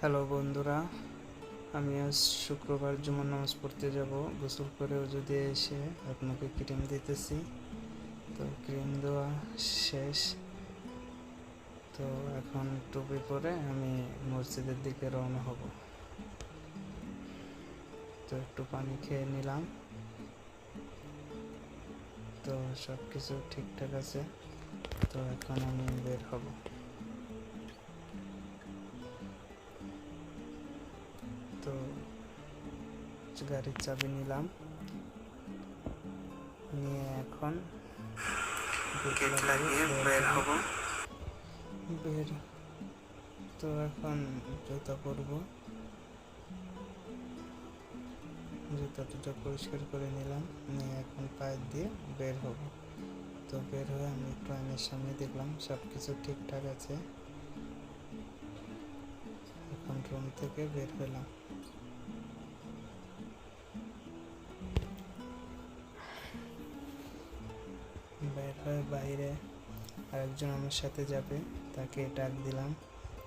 Hello বন্ধুরা, আমি আজ শুক্রবার জুমার নামাজ পড়তে যাব। গোসল করেও যদি এসে আপনাকে ক্রিম দিতেছি, তো ক্রিম দেওয়া শেষ। তো এখন টুপি পরে আমি মসজিদের দিকে রওনা হব। তো একটু পানি খেয়ে নিলাম। তো সব কিছু ঠিকঠাক আছে। তো এখন আমি বের হব। গাড়ির চাবি নিলাম। নিয়ে এখন বের হব। বের তো এখন জুতা পরবো। জুতা টুটা পরিষ্কার করে নিলাম নিয়ে এখন পায়ের দিয়ে বের হব। তো বের হয়ে আমি একটু আয়নার সামনে দেখলাম সব কিছু ঠিকঠাক আছে। এখন রুম থেকে বের হলাম। বাইরে আরেকজন আমার সাথে যাবে। তাকে ডাক দিলাম।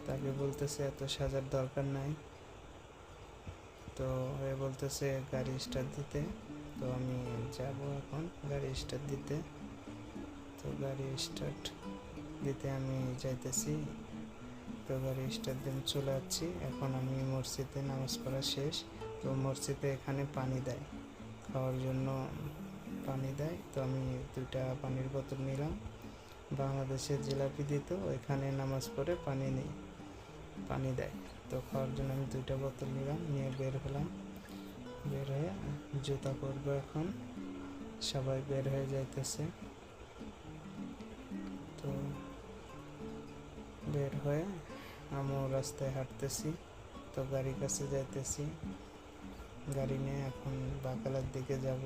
তাকে বলতেছে, এত সাজার দরকার নাই। তো এ বলতেছে, গাড়ি স্টার্ট দিতে। তো আমি যাব এখন গাড়ি স্টার্ট দিতে। তো গাড়ি স্টার্ট দিতে আমি যাইতেছি। তো গাড়ি স্টার্ট আমি চলে যাচ্ছি। এখন আমি মসজিদে নামাজ পড়া শেষ। তো মসজিদে এখানে পানি দেয়। খাওয়ার জন্য পানি দেয়। তো আমি দুইটা পানির বোতল নিলাম। বাংলাদেশের জিলাপি দিত এখানে নামাজ পড়ে পানি নেই, পানি দেয়। তো খাওয়ার জন্য আমি দুইটা বোতল নিলাম, নিয়ে বের হলাম। বের হয়ে জুতা পরবো এখন। সবাই বের হয়ে যাইতেছে। তো বের হয়ে আমিও রাস্তায় হাঁটতেছি, তো গাড়ির কাছে যাইতেছি। গাড়ি নিয়ে এখন বাকালার দিকে যাব।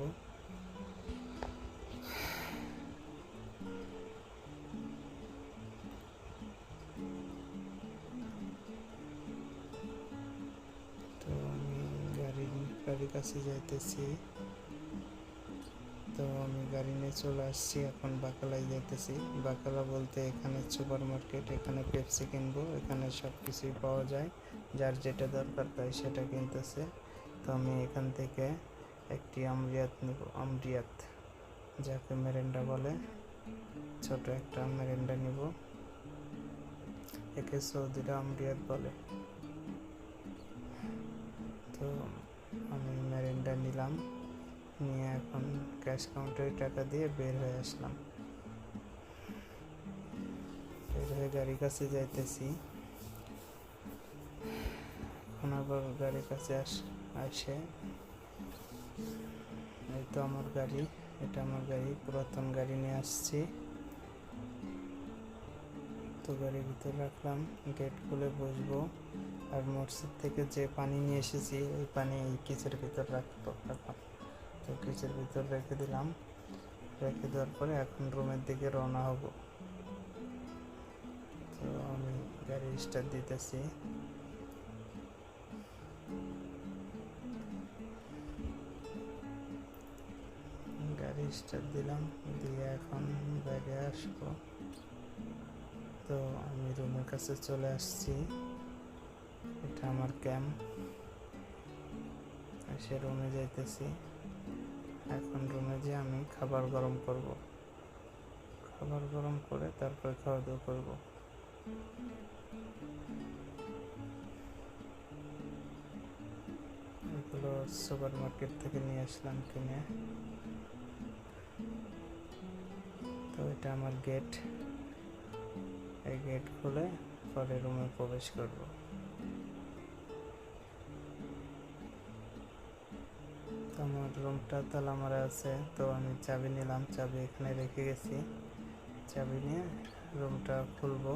কাছে যাইতেছি। তো আমি গাড়ি নিয়ে চলে আসছি, এখন বাকালায় যাইতেছি। বাকালা বলতে এখানে সুপার মার্কেট এখানে পেপসি কিনবো, এখানে সব কিছুই পাওয়া যায়। যার যেটা দরকার তাই সেটা কিনতেছে। তো আমি এখান থেকে একটি আমরিয়াত নিব, আমরিয়াত, যাকে মেরেন্ডা বলে। ছোট একটা মেরেন্ডা নিব। একে সৌদিরা আমরিয়াত বলে। নিলাম। নিয়ে এখন ক্যাশ কাউন্টারে টাকা দিয়ে বের হয়ে আসলাম। বের হয়ে গাড়ির কাছে যাইতেছি। এখন আবার গাড়ির কাছে আস, আসে। এই তো আমার গাড়ি, এটা আমার গাড়ি, পুরাতন গাড়ি নিয়ে আসছি। তো গাড়ির ভিতরে রাখলাম গেট খুলে বসবো। আর মসজিদ থেকে যে পানি নিয়ে এসেছি, ওই পানি এই কিচের ভিতর রাখব, রাখলাম। তো কিচের ভিতর রেখে দিলাম। রেখে দেওয়ার পরে এখন রুমের দিকে রওনা হব। তো আমি গাড়ি স্টার্ট দিতেছি। গাড়ি স্টার্ট দিলাম, দিয়ে এখন বাইরে আসব। তো আমি রুমের কাছে চলে আসছি। এটা আমার ক্যাম্প। এসে রুমে যাইতেছি। এখন রুমে যে আমি খাবার গরম করব। খাবার গরম করে তারপরে খাওয়া দাওয়া করব। এগুলো সুপার মার্কেট থেকে নিয়ে আসলাম কিনে। তো এটা আমার গেট। এই গেট খুলে পরে রুমে প্রবেশ করব। আমার রুমটা তালা মারা আছে, তো আমি চাবি নিলাম, চাবি এখানে রেখে গেছি। চাবি নিয়ে রুমটা খুলবো।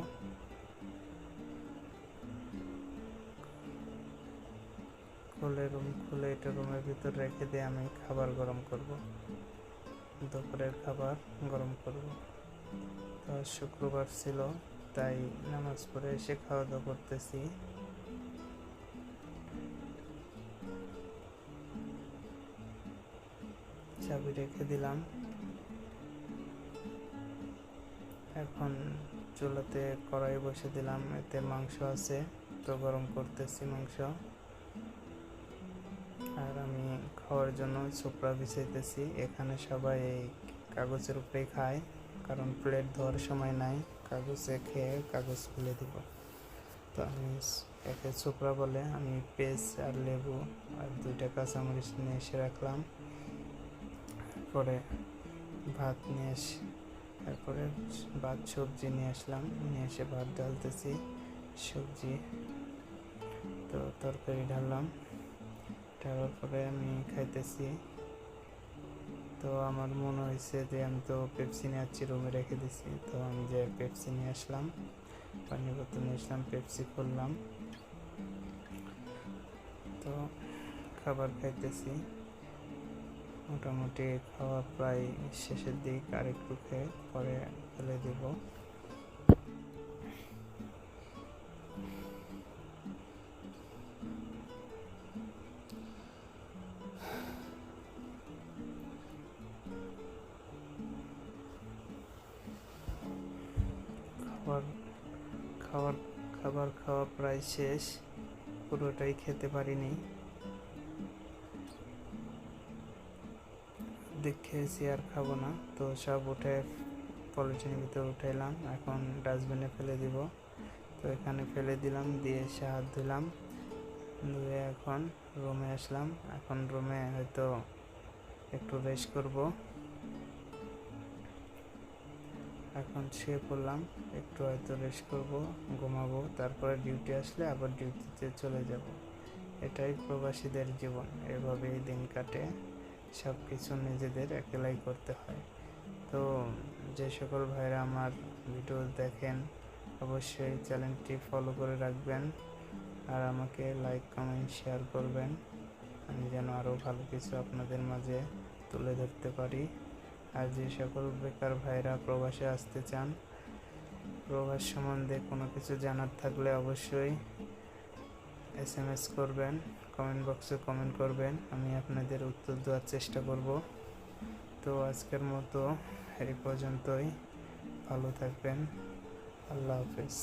খুলে রুম, খুলে এটা রুমের ভিতর রেখে দিয়ে আমি খাবার গরম করব। দুপুরের খাবার গরম করব। তো শুক্রবার ছিল। তাই নামাজ পড়ে এসে খাওয়া দাওয়া করতেছি। চাবি রেখে দিলাম। এখন চুলাতে কড়াই বসে দিলাম, এতে মাংস আছে, তো গরম করতেছি মাংস। আর আমি খাওয়ার জন্য চোপড়া বিছাইতেছি, এখানে সবাই এই কাগজের উপরেই খায়, কারণ প্লেট ধোয়ার সময় নাই। কাগজে খেয়ে কাগজ ফেলে দিব। তো আমি একে চোপড়া বলে আমি পেস্ট আর লেবু আর দুইটা কাঁচামরিচ নিয়ে এসে রাখলাম। পরে ভাত নিয়ে এসে, তারপরে ভাত, সবজি নিয়ে আসলাম। নিয়ে এসে ভাত ঢালতেছি, সবজি। তো তরকারি ঢাললাম। ঢালার পরে আমি খাইতেছি। তো আমার মনে হয়েছে যে আমি তো পেপসি নিয়ে আসছি রুমে রেখে দিছি। তো আমি যে পেপসি নিয়ে আসলাম পানি বোতল নিয়ে আসলাম পেপসি করলাম তো খাবার খাইতেছি। মোটামুটি খাওয়া প্রায় শেষের দিক আর একটু খেয়ে পরে ফেলে দেব। খাবার খাবার খাওয়া প্রায় শেষ। পুরোটাই খেতে পারিনি। খেয়েছি আর খাব না। তো সব উঠে, পলিথিনের ভিতরে উঠাইলাম এখন ডাস্টবিনে ফেলে দিব। তো এখানে ফেলে দিলাম, দিয়ে এসে হাত ধুলাম। ধুয়ে এখন রুমে আসলাম। এখন রুমে হয়তো একটু রেস্ট করব। এখন শুয়ে পড়লাম, একটু হয়তো রেস্ট করব, ঘুমাবো, তারপরে ডিউটি আসলে আবার ডিউটিতে চলে যাব। এটাই প্রবাসীদের জীবন, এভাবেই দিন কাটে সব কিছু নিজেদের একেলাই করতে হয়। তো যে সকল ভাইরা আমার ভিডিও দেখেন, অবশ্যই চ্যানেলটি ফলো করে রাখবেন, আর আমাকে লাইক কমেন্ট শেয়ার করবেন। আমি যেন আরও ভালো কিছু আপনাদের মাঝে তুলে ধরতে পারি। আর যে সকল বেকার ভাইরা প্রবাসে আসতে চান, প্রবাস সম্বন্ধে কোনো কিছু জানার থাকলে অবশ্যই এস এম এস করবেন কমেন্ট বক্সে কমেন্ট করবেন, আমি আপনাদের উত্তর দেওয়ার চেষ্টা করব। তো আজকের মতো এই পর্যন্তই, ভালো থাকবেন, আল্লাহ হাফেজ।